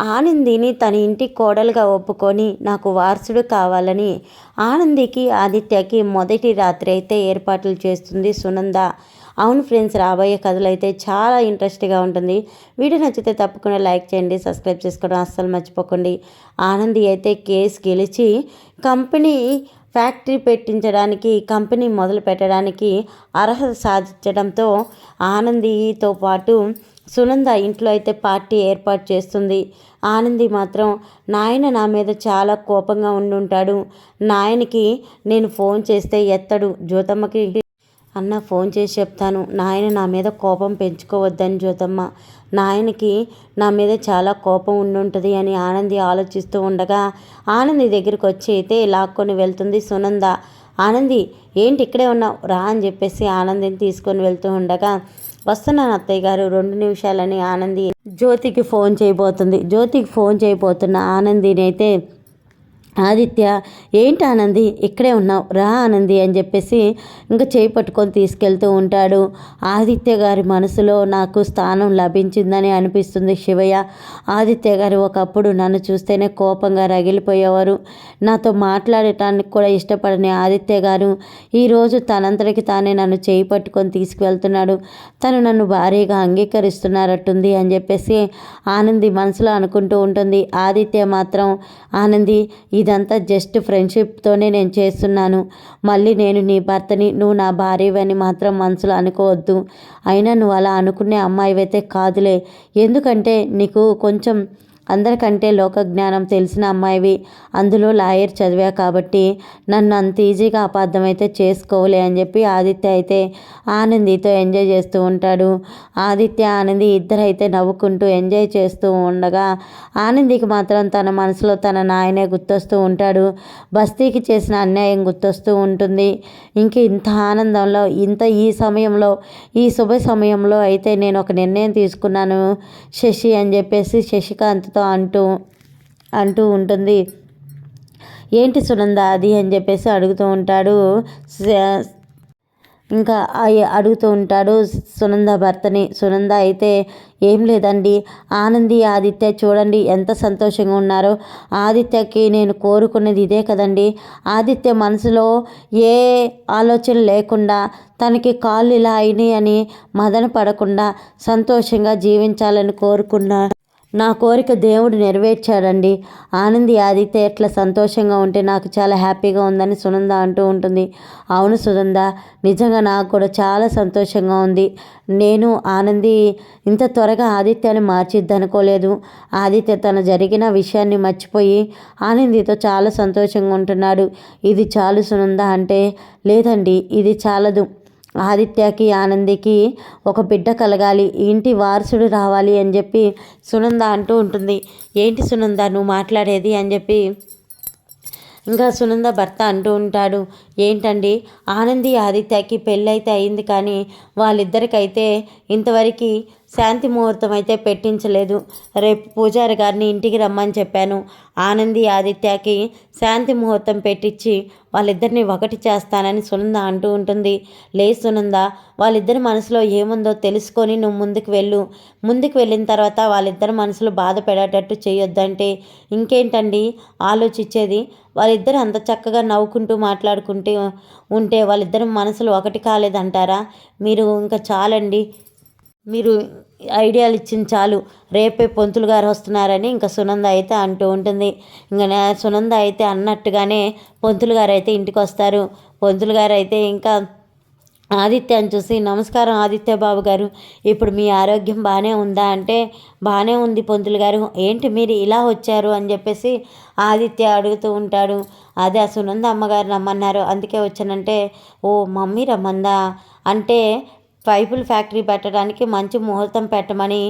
ఆనందిని తన ఇంటి కోడలుగా ఒప్పుకొని నాకు వారసుడు కావాలని ఆనందికి ఆదిత్యకి మొదటి రాత్రి అయితే ఏర్పాట్లు చేస్తుంది సునంద. అవును ఫ్రెండ్స్ రాబోయే కథలు అయితే చాలా ఇంట్రెస్ట్గా ఉంటుంది. వీడియో నచ్చితే తప్పకుండా లైక్ చేయండి సబ్స్క్రైబ్ చేసుకోవడం అస్సలు మర్చిపోకండి. ఆనంది అయితే కేసు గెలిచి కంపెనీ ఫ్యాక్టరీ పెట్టించడానికి కంపెనీ మొదలు పెట్టడానికి అర్హత సాధించడంతో ఆనందితో పాటు సునంద ఇంట్లో అయితే పార్టీ ఏర్పాటు చేస్తుంది. ఆనంది మాత్రం నాయన నా మీద చాలా కోపంగా ఉండుంటాడు. నాయనకి నేను ఫోన్ చేస్తే ఎత్తడు. జ్యోతమ్మకి అన్న ఫోన్ చేసి చెప్తాను. నాయన నా మీద కోపం పెంచుకోవద్దని జ్యోతమ్మ. నాయనకి నా మీద చాలా కోపం ఉండుంటుంది అని ఆనంది ఆలోచిస్తూ ఉండగా ఆనంది దగ్గరికి వచ్చి అయితే లాక్కొని వెళ్తుంది సునంద. ఆనంది ఏంటి ఇక్కడే ఉన్నావు? రా అని చెప్పేసి ఆనందిని తీసుకొని వెళ్తూ ఉండగా వస్తున్నాను అత్తయ్య గారు రెండు నిమిషాలని ఆనంది జ్యోతికి ఫోన్ చేయబోతుంది. జ్యోతికి ఫోన్ చేయబోతున్న ఆనందిని అయితే ఆదిత్య ఏంటి ఆనంది? ఇక్కడే ఉన్నావు. రా ఆనంది అని చెప్పేసి ఇంకా చేయి పట్టుకొని తీసుకెళ్తూ ఉంటాడు. ఆదిత్య గారి మనసులో నాకు స్థానం లభించిందని అనిపిస్తుంది శివయ్య. ఆదిత్య గారు ఒకప్పుడు నన్ను చూస్తేనే కోపంగా రగిలిపోయేవారు. నాతో మాట్లాడటానికి కూడా ఇష్టపడని ఆదిత్య గారు ఈరోజు తనంతటికి తానే నన్ను చేయి పట్టుకొని తీసుకువెళ్తున్నాడు తను నన్ను భారీగా అంగీకరిస్తున్నారట్టుంది అని చెప్పేసి ఆనంది మనసులో అనుకుంటూ ఉంటుంది. ఆదిత్య మాత్రం ఆనంది ఇదంతా జస్ట్ ఫ్రెండ్షిప్తోనే నేను చేస్తున్నాను. మళ్ళీ నేను నీ భర్తని నువ్వు నా భార్యవని మాత్రం మనసులో అనుకోవద్దు. అయినా నువ్వు అలా అనుకునే అమ్మాయివైతే కాదులే. ఎందుకంటే నీకు కొంచెం అందరికంటే లోక జ్ఞానం తెలిసిన అమ్మాయివి. అందులో లాయర్ చదివా కాబట్టి నన్ను అంత ఈజీగా అపార్థమైతే చేసుకోలే అని చెప్పి ఆదిత్య అయితే ఆనందితో ఎంజాయ్ చేస్తూ ఉంటాడు. ఆదిత్య ఆనంది ఇద్దరు అయితే నవ్వుకుంటూ ఎంజాయ్ చేస్తూ ఉండగా ఆనందికి మాత్రం తన మనసులో తన నాయనే గుర్తొస్తూ ఉంటాడు. బస్తీకి చేసిన అన్యాయం గుర్తొస్తూ ఉంటుంది. ఇంక ఇంత ఆనందంలో ఇంత ఈ సమయంలో ఈ శుభ సమయంలో అయితే నేను ఒక నిర్ణయం తీసుకున్నాను. శశి అని చెప్పేసి శశికాంత్ మనసుతో అంటూ అంటూ ఉంటుంది. ఏంటి సునంద అది అని చెప్పేసి అడుగుతూ ఉంటాడు. ఇంకా అడుగుతూ ఉంటాడు సునంద భర్తని. సునంద అయితే ఏం లేదండి. ఆనంది ఆదిత్య చూడండి ఎంత సంతోషంగా ఉన్నారో. ఆదిత్యకి నేను కోరుకున్నది ఇదే కదండి. ఆదిత్య మనసులో ఏ ఆలోచన లేకుండా తనకి కాళ్ళు ఇలా అయినాయి అని మదన పడకుండా సంతోషంగా జీవించాలని కోరుకున్నా నా కోరిక దేవుడు నెరవేర్చాడండి. ఆనంది ఆదిత్య ఎట్లా సంతోషంగా ఉంటే నాకు చాలా హ్యాపీగా ఉందని సునంద అంటూ ఉంటుంది. అవును సునంద నిజంగా నాకు కూడా చాలా సంతోషంగా ఉంది. నేను ఆనంది ఇంత త్వరగా ఆదిత్యాన్ని మార్చిద్ది అనుకోలేదు ఆదిత్య తన జరిగిన విషయాన్ని మర్చిపోయి ఆనందితో చాలా సంతోషంగా ఉంటున్నాడు. ఇది చాలు సునంద అంటే లేదండి ఇది చాలదు. ఆదిత్యకి ఆనందికి ఒక బిడ్డ కలగాలి. ఇంటి వారసుడు రావాలి అని చెప్పి సునంద అంటూ ఉంటుంది. ఏంటి సునంద నువ్వు మాట్లాడేది అని చెప్పి ఇంకా సునంద భర్త అంటూ ఉంటాడు. ఏంటండి? ఆనంది ఆదిత్యకి పెళ్ళైతే అయింది కానీ వాళ్ళిద్దరికైతే ఇంతవరకు శాంతి ముహూర్తం అయితే పెట్టించలేదు. రేపు పూజారి గారిని ఇంటికి రమ్మని చెప్పాను. ఆనంది ఆదిత్యకి శాంతి ముహూర్తం పెట్టించి వాళ్ళిద్దరిని ఒకటి చేస్తానని సునంద అంటూ ఉంటుంది. లే సునంద వాళ్ళిద్దరి మనసులో ఏముందో తెలుసుకొని నువ్వు ముందుకు వెళ్ళు. ముందుకు వెళ్ళిన తర్వాత వాళ్ళిద్దరి మనసులో బాధ పెడేటట్టు చేయొద్దంటే ఇంకేంటండి? ఆలోచించేది. వాళ్ళిద్దరు అంత చక్కగా నవ్వుకుంటూ మాట్లాడుకుంటూ ఉంటే వాళ్ళిద్దరి మనసులు ఒకటి కాలేదంటారా? మీరు ఇంకా చాలండి. మీరు ఐడియాలు ఇచ్చింది చాలు. రేపే పొంతులు గారు వస్తున్నారని ఇంకా సునంద అయితే అంటూ ఉంటుంది. ఇంకా సునంద అయితే అన్నట్టుగానే పొంతులు గారు అయితే ఇంటికి వస్తారు. పొంతులు గారు అయితే ఇంకా ఆదిత్యని చూసి నమస్కారం ఆదిత్య బాబు గారు. ఇప్పుడు మీ ఆరోగ్యం బాగానే ఉందా? అంటే బాగానే ఉంది పొంతులు గారు. ఏంటి మీరు ఇలా వచ్చారు? అని చెప్పేసి ఆదిత్య అడుగుతూ ఉంటాడు. అదే ఆ సునంద అమ్మగారు రమ్మన్నారు. అందుకే వచ్చానంటే ఓ మమ్మీ రమ్మందా? అంటే పైపుల ఫ్యాక్టరీ పెట్టడానికి మంచి ముహూర్తం పెట్టమని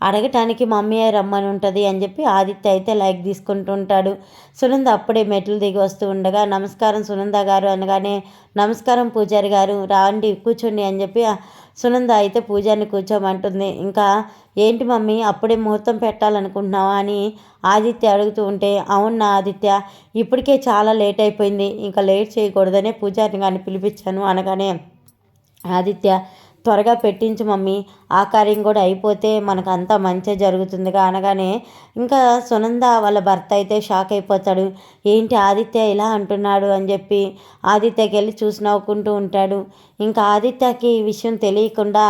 అడగటానికి మమ్మీ రమ్మని ఉంటుంది అని చెప్పి ఆదిత్య అయితే లైక్ తీసుకుంటూ ఉంటాడు సునంద అప్పుడే మెట్లు దిగి వస్తూ ఉండగా నమస్కారం సునంద గారు అనగానే నమస్కారం పూజారి గారు రాండి కూర్చోండి అని చెప్పి సునంద అయితే పూజారిని కూర్చోమంటుంది. ఇంకా ఏంటి మమ్మీ అప్పుడే ముహూర్తం పెట్టాలనుకుంటున్నావా? అని ఆదిత్య అడుగుతూ ఉంటే అవునా ఆదిత్య ఇప్పటికే చాలా లేట్ అయిపోయింది. ఇంకా లేట్ చేయకూడదనే పూజారిని కానీ పిలిపించాను. అనగానే ఆదిత్య త్వరగా పెట్టించు మమ్మీ. ఆ కార్యం కూడా అయిపోతే మనకు అంతా మంచి జరుగుతుందిగా అనగానే ఇంకా సునంద వాళ్ళ భర్త అయితే షాక్ అయిపోతాడు. ఏంటి ఆదిత్య ఇలా అంటున్నాడు అని చెప్పి ఆదిత్యకి వెళ్ళి చూసి నవ్వుకుంటూ ఉంటాడు. ఇంకా ఆదిత్యకి ఈ విషయం తెలియకుండా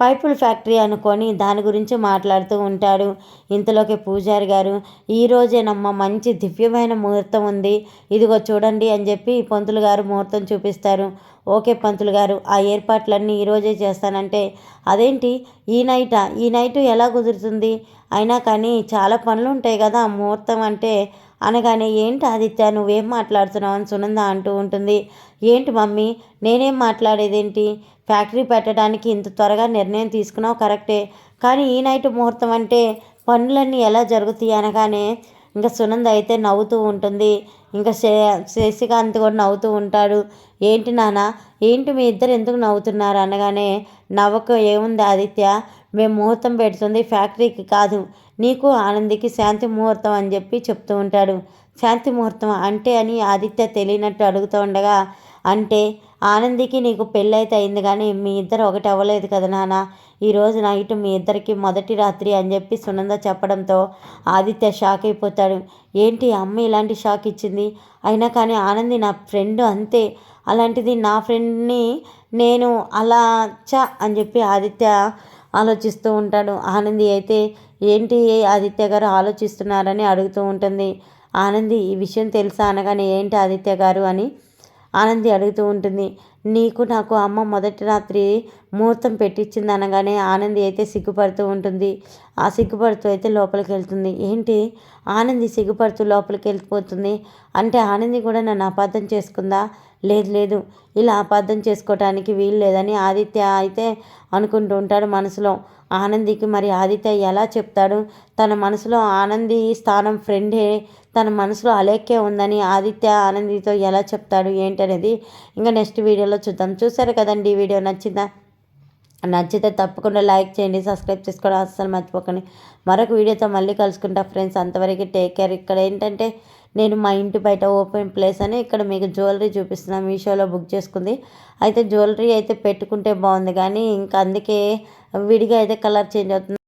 పైపుల ఫ్యాక్టరీ అనుకొని దాని గురించి మాట్లాడుతూ ఉంటాడు. ఇంతలోకి పూజారి గారు ఈరోజేనమ్మ మంచి దివ్యమైన ముహూర్తం ఉంది. ఇదిగో చూడండి అని చెప్పి పంతులు గారు ముహూర్తం చూపిస్తారు. ఓకే పంతులు గారు ఆ ఏర్పాట్లన్నీ ఈరోజే చేస్తానంటే అదేంటి? ఈ నైట? ఈ నైటు ఎలా కుదురుతుంది? అయినా కానీ చాలా పనులు ఉంటాయి కదా ముహూర్తం అంటే అనగానే ఏంటి ఆదిత్య నువ్వేం మాట్లాడుతున్నావు? అని సునంద అంటూ ఉంటుంది. ఏంటి మమ్మీ నేనేం మాట్లాడేదేంటి? ఫ్యాక్టరీ పెట్టడానికి ఇంత త్వరగా నిర్ణయం తీసుకున్నావు కరెక్టే. కానీ ఈ నైట్ ముహూర్తం అంటే పనులన్నీ ఎలా జరుగుతాయి? అనగానే ఇంకా సునంద అయితే నవ్వుతూ ఉంటుంది. ఇంకా శే శశికాంత్ కూడా నవ్వుతూ ఉంటాడు. ఏంటి నాన్న ఏంటి మీ ఇద్దరు ఎందుకు నవ్వుతున్నారు అనగానే నవ్వకు ఏముంది ఆదిత్య? మేము ముహూర్తం పెడుతుంది ఫ్యాక్టరీకి కాదు. నీకు ఆనందికి శాంతి ముహూర్తం అని చెప్పి చెప్తూ ఉంటాడు. శాంతి ముహూర్తం అంటే అని ఆదిత్య తెలియనట్టు అడుగుతూ ఉండగా అంటే ఆనందికి నీకు పెళ్ళైతే అయింది కానీ మీ ఇద్దరు ఒకటి అవ్వలేదు కదా నాన్న ఈరోజు నైట్ మీ ఇద్దరికి మొదటి రాత్రి అని చెప్పి సునంద చెప్పడంతో ఆదిత్య షాక్ అయిపోతాడు. ఏంటి అమ్మ ఇలాంటి షాక్ ఇచ్చింది? అయినా కానీ ఆనంది నా ఫ్రెండ్ అంతే. అలాంటిది నా ఫ్రెండ్ని నేను అలా చ అని చెప్పి ఆదిత్య ఆలోచిస్తూ ఉంటాడు. ఆనంది అయితే ఏంటి ఆదిత్య గారు ఆలోచిస్తున్నారని అడుగుతూ ఉంటుంది. ఆనంది ఈ విషయం తెలుసా అనగానే ఏంటి ఆదిత్య గారు అని ఆనంది అడుగుతూ ఉంటుంది. నీకు నాకు అమ్మ మొదటి రాత్రి ముహూర్తం పెట్టించింది అనగానే ఆనంది అయితే సిగ్గుపడుతూ ఉంటుంది. ఆ సిగ్గుపడుతూ అయితే లోపలికి వెళ్తుంది. ఏంటి? ఆనంది సిగ్గుపడుతూ లోపలికి వెళ్ళిపోతుంది. అంటే ఆనంది కూడా నన్ను అపార్థం చేసుకుందా? లేదు లేదు. ఇలా అపార్థం చేసుకోవటానికి వీలు లేదని ఆదిత్య అయితే అనుకుంటూ ఉంటాడు మనసులో. ఆనందికి మరి ఆదిత్య ఎలా చెప్తాడు? తన మనసులో ఆనంది స్థానం ఫ్రెండే. తన మనసులో అలేఖ్య ఉందని ఆదిత్య ఆనందితో ఎలా చెప్తాడు ఏంటనేది ఇంకా నెక్స్ట్ వీడియోలో చూద్దాం. చూసారు కదండి ఈ వీడియో నచ్చిందా? నచ్చితే తప్పకుండా లైక్ చేయండి సబ్స్క్రైబ్ చేసుకోవడం అస్సలు మర్చిపోకండి. మరొక వీడియోతో మళ్ళీ కలుసుకుంటా ఫ్రెండ్స్. అంతవరకు టేక్ కేర్ ఇక్కడ ఏంటంటే నేను మా ఇంటి బయట ఓపెన్ ప్లేస్ అని ఇక్కడ మీకు జ్యువెలరీ చూపిస్తున్నాను మీషోలో బుక్ చేసుకుంది. అయితే జ్యువెలరీ అయితే పెట్టుకుంటే బాగుంది కానీ ఇంకా అందుకే విడిగా అయితే కలర్ చేంజ్ అవుతుంది.